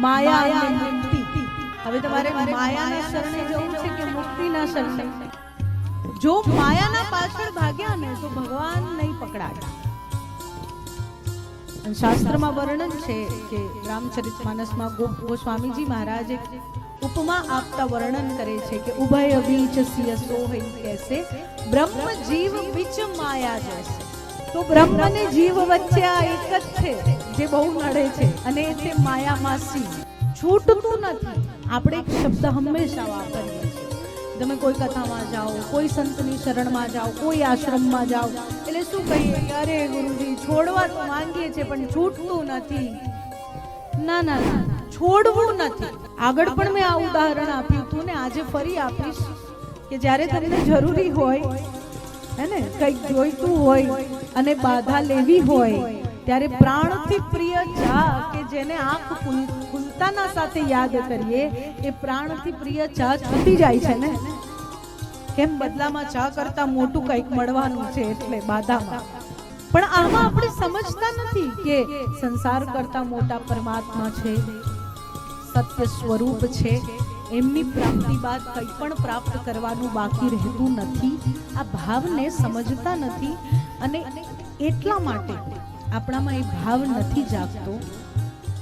માયા અને મુક્તિ. હવે તમારે માયાના શરણે જવું છે કે મુક્તિના શરણે? જો માયાના પાછળ ભાગ્યા ને તો ભગવાન નહીં પકડાય. શાસ્ત્રમાં વર્ણન છે કે રામચરિતમાનસમાં ગો ગોસ્વામીજી મહારાજ એક ઉપમા આપતા વર્ણન કરે છે કે ઉભય બીચ સિય સોહઈ કેસે બ્રહ્મ જીવ બીચ માયા જશે તો બ્રહ્મ અને જીવ વચ્ચે આ એક જ છે. જે બહુ નડે છે અને તે માયામાસી. છૂટતું નથી. આપણે એક શબ્દ હંમેશા વાપરીએ છીએ. તમે કોઈ કથામાં જાઓ કોઈ સંતની શરણમાં જાઓ કોઈ આશ્રમમાં જાઓ એટલે શું કહીએ? અરે ગુરુજી છોડવા તો માંગીએ છીએ પણ છૂટતું નથી. ના ના ના, છોડવું નથી. આગળ પણ મેં આ ઉદાહરણ આપ્યું હતું ને આજે ફરી આપીશ કે જ્યારે તમને જરૂરી હોય હે ને કંઈક જોઈતું હોય અને બાધા લેવી હોય ત્યારે પ્રાણથી પ્રિય ચા કે જેને આંખ ખુલતાના સાથે યાદ કરીએ, એ પ્રાણથી પ્રિય ચા છૂટી જાય છે ને? કેમ બદલામાં ચા કરતા મોટું કંઈક મળવાનું છે એટલે બાધામાં. પણ આમાં આપણે સમજતા નથી કે સંસાર કરતા મોટા પરમાત્મા છે, સત્ય સ્વરૂપ છે, એમની પ્રાપ્તિ બાદ કંઈ પણ પ્રાપ્ત કરવાનું બાકી રહેતું નથી. આ ભાવને સમજતા નથી અને એટલા માટે આપણામાં એ ભાવ નથી જાગતો.